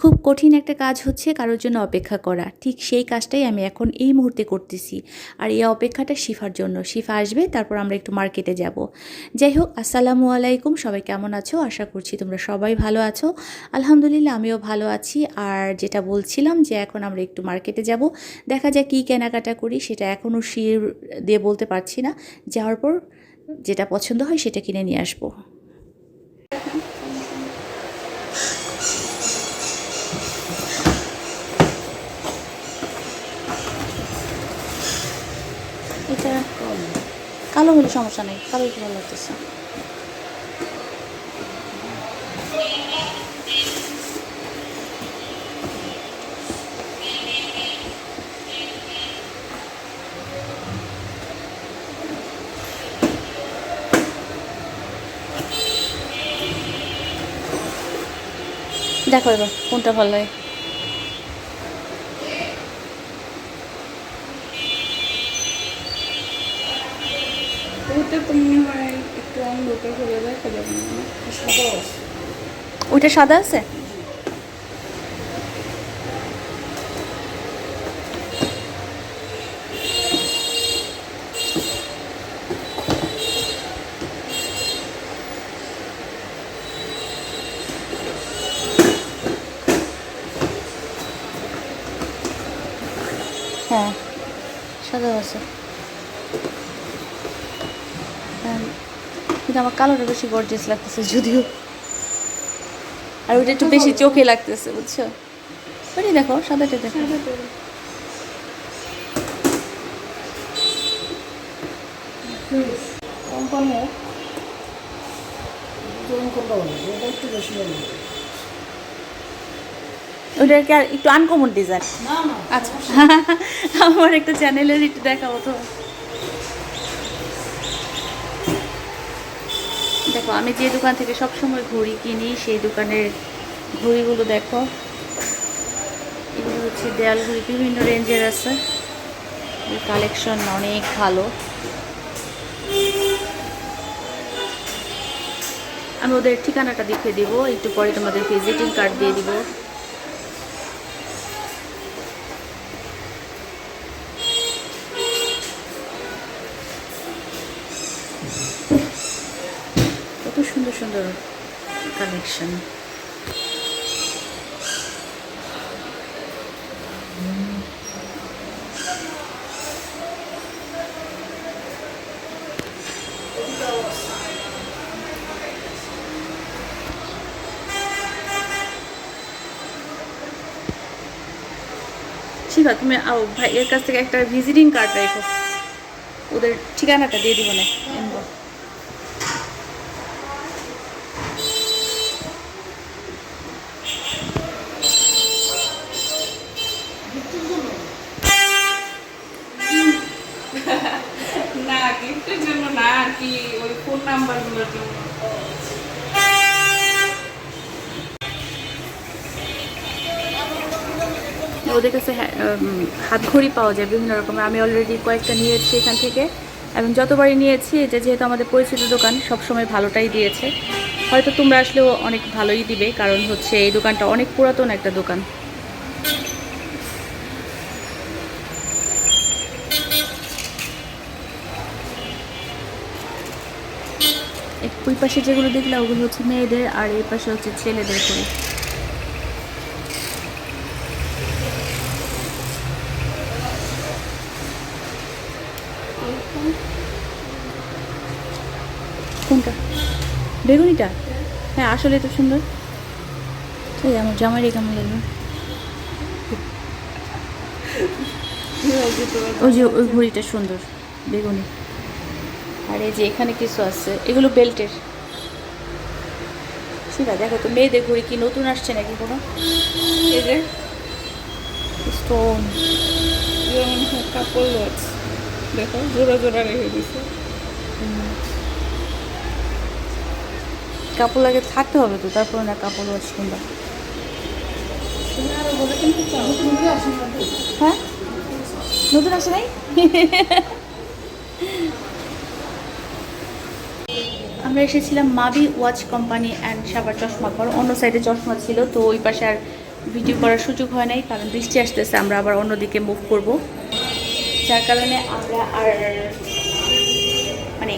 খুব কঠিন একটা কাজ হচ্ছে কারোর জন্য অপেক্ষা করা। ঠিক সেই কাজটাই আমি এখন এই মুহূর্তে করতেছি। আর এই অপেক্ষাটা শিফার জন্য। শিফা আসবে, তারপর আমরা একটু মার্কেটে যাব। যাই হোক, আসসালামু আলাইকুম। সবাই কেমন আছো? আশা করছি তোমরা সবাই ভালো আছো। আলহামদুলিল্লাহ, আমিও ভালো আছি। আর যেটা বলছিলাম যে এখন আমরা একটু মার্কেটে যাব। দেখা যায় কী কেনাকাটা করি, সেটা এখনও শির দিয়ে বলতে পারছি না। যাওয়ার পর যেটা পছন্দ হয় সেটা কিনে নিয়ে আসব এটা কালো হলে সমস্যা নেই কালো ভালো লাগতেছে। দেখো এবার কোনটা ভালো লাগে ওটা তো মনে হয় একটু অন্ধকার হলে দেখা যাবে না সাদা আছে ওইটা সাদা আছে? হ্যাঁ আছে। হ্যাঁ, কিন্তু আমার কালোটা বেশি গর্জিয়াস লাগতেছে যদিও। আর ওইটা একটু বেশি চোখে লাগতেছে বুঝছ? ওই দেখো সাদাটা দেখো। কোম্পানি ওইটা কি আর একটু আনকমন ডিজাইন আচ্ছা। আমার একটা চ্যানেলের একটু দেখাবো তো। দেখো, আমি যে দোকান থেকে সবসময় ঘড়ি কিনি, সেই দোকানের ঘড়িগুলো দেখো। এগুলো হচ্ছে দেয়াল বিভিন্ন রেঞ্জের আছে। কালেকশন অনেক ভালো। আমি ওদের ঠিকানাটা দেখিয়ে দিব, একটু পরে তোমাদের ভিজিটিং কার্ড দিয়ে দিব। সুন্দর সুন্দর কালেকশন শিবা, তুমি আও ভাই এর কাছ থেকে একটা ভিজিটিং কার্ড রেখো। ওদের ঠিকানাটা দিয়ে দিব না। ওদের কাছে হ্যাঁ, হাত ঘড়ি পাওয়া যায় বিভিন্ন রকমের। আমি অলরেডি কয়েকটা নিয়েছি এখান থেকে। এবং যতবারই নিয়েছি এটা যেহেতু আমাদের পরিচিত দোকান সবসময় ভালোটাই দিয়েছে। হয়তো তোমরা আসলেও অনেক ভালোই দিবে কারণ হচ্ছে এই দোকানটা অনেক পুরাতন একটা দোকান। ওই পাশে যেগুলো দেখলে ওগুলো হচ্ছে মেয়েদের আর এই পাশে হচ্ছে ছেলেদের করে কোনটা বেগুনিটা? হ্যাঁ আসলে তো সুন্দর। ঠিক আমার জামাইরে কেমন লাগবে ওই যে ওই ঘড়িটা সুন্দর বেগুনি। আর এই যে এখানে কিছু আছে এগুলো বেল্টের। ঠিক আছে দেখো তো মেয়েদের ঘড়ি কি নতুন আসছে নাকি কোনো? এই যে স্টোন কাপড় দেখো জোড়া জোড়া রেখে দিছে। কাপড় লাগে থাকতে হবে তো, তারপর না কাপড় তুমি আসুন হ্যাঁ? নতুন আসে নাই? আমরা এসেছিলাম মাবি ওয়াচ কোম্পানি অ্যান্ড সাবার চশমা পর। অন্য সাইডে চশমা ছিল, তো ওই পাশে আর ভিডিও করার সুযোগ হয় নাই, কারণ বৃষ্টি আসতেছে, আমরা আবার অন্যদিকে মুভ করব। যার কারণে আমরা আর মানে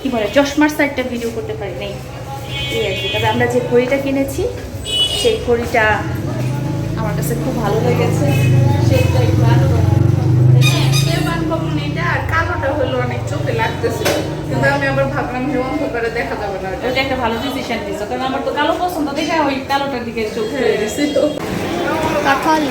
কি বলে, চশমার সাইডটা ভিডিও করতে পারি নাই। এই আর কি। তবে আমরা যে ঘড়িটা কিনেছি সেই ঘড়িটা আমার কাছে খুব ভালো লেগেছে। ভালো এটা কালোটা হলো অনেক চোখে লাগতেছে। কিন্তু আমি আবার ভাবলাম যে অন্ধকারে দেখা যাবে না ওটা। একটা ভালো ডিসিশন দিছো। কারণ আমার তো কালো পছন্দ। দেখে ওই কালোটার দিকে চোখ চলে গেছে। কাকাল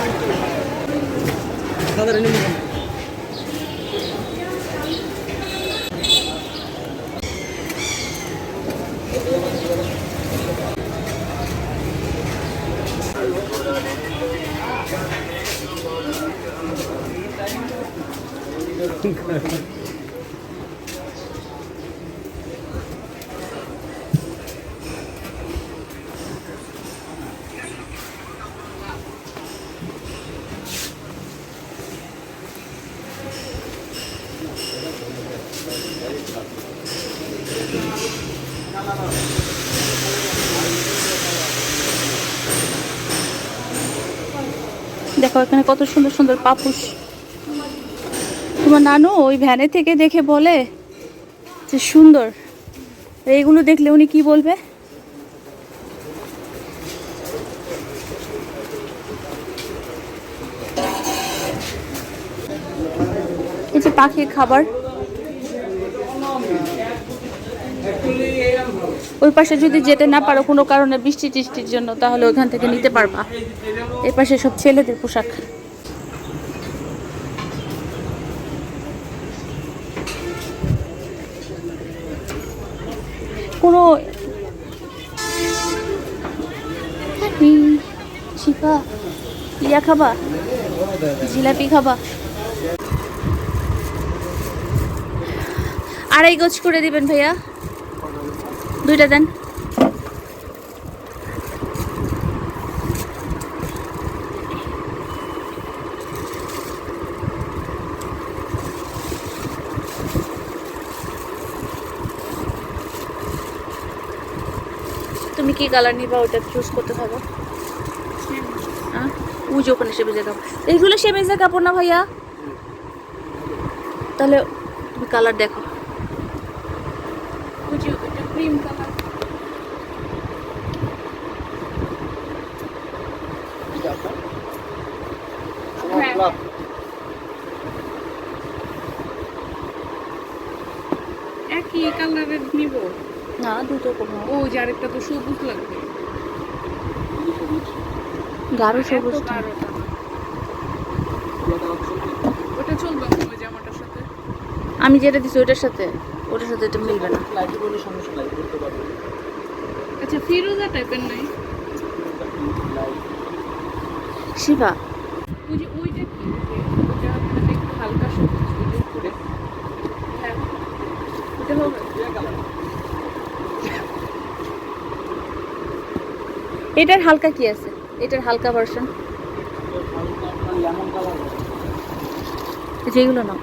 দেখো এখানে কত সুন্দর সুন্দর পাপুস। তোমার নানু ওই ভ্যানে থেকে দেখে বলে যে সুন্দর। এইগুলো দেখলে উনি কি বলবে? পাখির খাবার। ওই পাশে যদি যেতে না পারো কোনো কারণে বৃষ্টি টিষ্টির জন্য, তাহলে ওখান থেকে নিতে পারবা। এই পাশে সব ছেলেদের পোশাক। কোনো শিখা ইয়া খাবা? জিলাপি খাবা? আড়াই গোছ করে দিবেন ভাইয়া। দুইটা দেন তুমি কি কালার নিবা ওটা চুজ করতে হবে? হ্যাঁ? ওই ওখানে সেমেজের কাপড় এইগুলো সেমেজের কাপড় না ভাইয়া? তাহলে তুমি কালার দেখো ওই যে ওটা ক্রিম কালার হ্যাঁ একই কালারের নিব না দুটো কোনো ও যে আরেকটা তো সবুজ লাগবে। গাঢ় সবুজ। ওটা চলবে ওই জামাটার সাথে? আমি যেটা দিছি ওটার সাথে ওটার সাথে এটা মিলবে না। আচ্ছা ফিরোজা টাইপের নাই? শিবা ওই যে ওইটা কি ওই যে ওইটা মানে একটু হালকা সবুজ ওই যে উপরে হ্যাঁ ওটা হবে এটার হালকা কি আছে? এটার হালকা ভার্সন যেগুলো না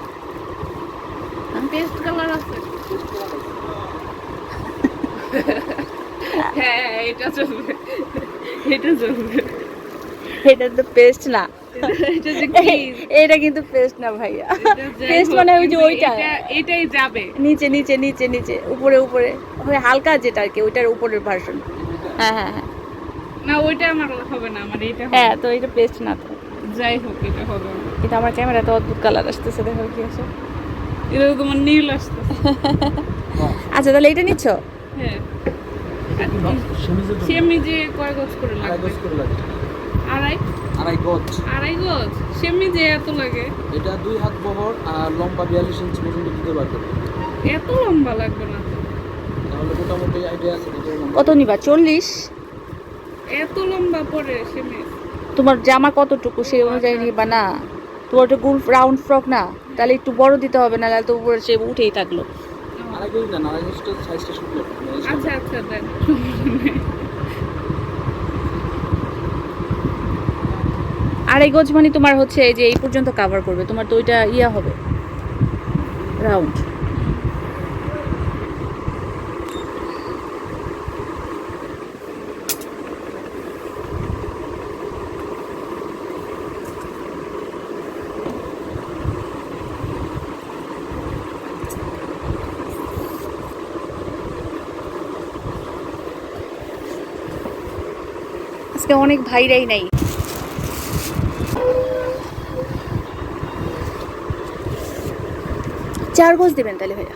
পেস্ট কালার আছে। হ্যাঁ এটা চলবে এটা চলবে এটা তো পেস্ট না। এটা কিন্তু পেস্ট না ভাইয়া। পেস্ট মানে ওই যে ওইটা। এটা- এটাই যাবে। নিচে নিচে নিচে নিচে উপরে উপরে। ওই হালকা যেটা আর কি ওইটার উপরের ভার্সন হ্যাঁ হ্যাঁ হ্যাঁ। না ওইটা আমার হবে না আমার এটা। হ্যাঁ তো এটা পেস্ট না তো। যাই হোক এটা হবে। কিন্তু আমার ক্যামেরাতে অদ্ভুত কালার আসতেছে দেখো কি আছে এটা তোমার নীল আসতে আচ্ছা তাহলে এটা নিচ্ছ? হ্যাঁ। সেমিজে কয় গজ করে লাগবে? আড়াই? আড়াই গজ। আড়াই গজ? সেমিজে এত লাগে? এটা দুই হাত বহর আর লম্বা বিয়াল্লিশ ইঞ্চি পর্যন্ত দিতে পারবে। এত লম্বা লাগবে না তাহলে মোটামুটি আইডিয়া আছে কত নিবা? চল্লিশ? এত লম্বা পরে সেমিজ তোমার জামা কতটুকু সেই অনুযায়ী নিবা না? তোমার ওটা গুল রাউন্ড ফ্রক না তাহলে একটু বড় দিতে হবে না তাহলে তো উপরে সে উঠেই থাকল। আচ্ছা আচ্ছা আড়াই গজ মানে তোমার হচ্ছে এই যে এই পর্যন্ত কাভার করবে তোমার তো ওইটা ইয়া হবে। রাউন্ড আজকে অনেক ভাইরাই নাই। চার গোজ দেবেন তাহলে ভাইয়া।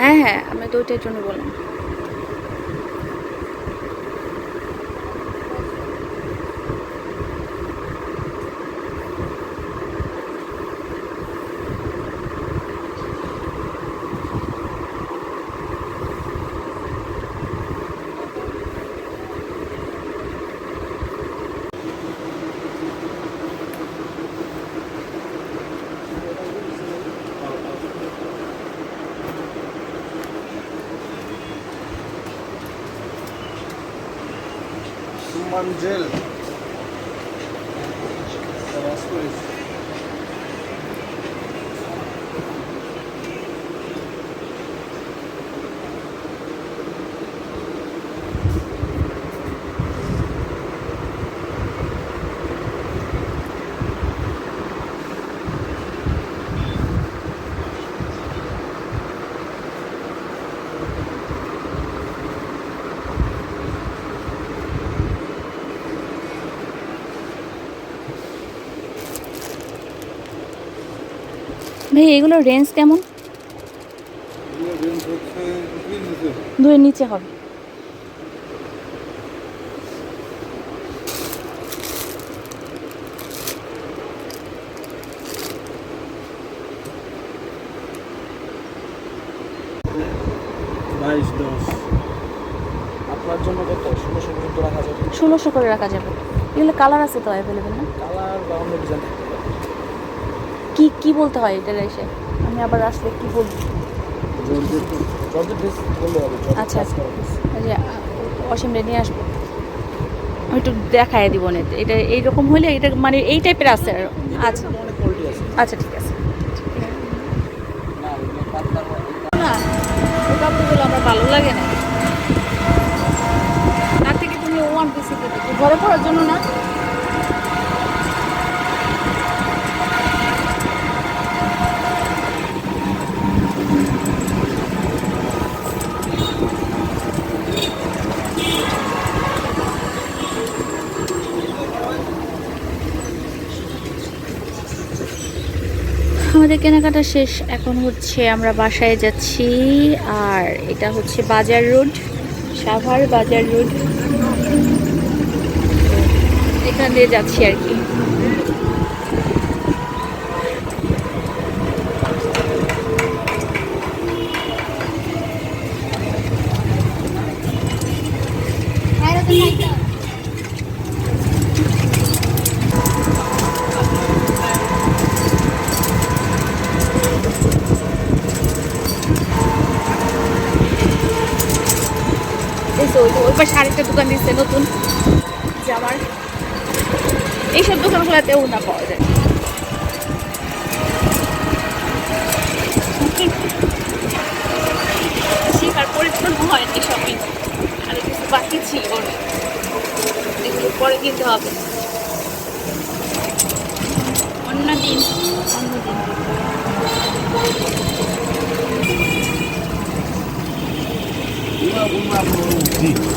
হ্যাঁ হ্যাঁ আমি তো ওইটার জন্য বললাম। fun gel. ভাই এগুলোর রেঞ্জ কেমন? দুয়ের নিচে হবে। ষোলোশো করে রাখা যাবে। এগুলো কালার আছে তো অ্যাভেলেবেল না? কালার বা অন্য ডিজাইন কি কি বলতে হয় এটা এসে? আমি আবার আসলে কি বলব? আচ্ছা। যে অসীমরে নিয়ে আসব। আমি একটু দেখায় দিব না এটা এইরকম হলে এটা মানে এই টাইপের আছে আর। আচ্ছা। আচ্ছা ঠিক আছে। না কাপড়গুলো আমার ভালো লাগে না। তার থেকে তুমি ওয়ান পিসি ঘরে পড়ার জন্য না? আমাদের কেনাকাটা শেষ। এখন হচ্ছে আমরা বাসায় যাচ্ছি, আর এটা হচ্ছে বাজার রোড, সাভার বাজার রোড। এখান দিয়ে যাচ্ছি আর কি এই তো ওই পাশে আরেকটা দোকান দিচ্ছে নতুন। জামার এইসব দোকানগুলোতেও না পাওয়া যায়। শিকার পরিপূর্ণ হয়নি শপিং আর কিছু বাকি ছিল পরে কিনতে হবে। অন্য দিন। অন্য দিন। 嗯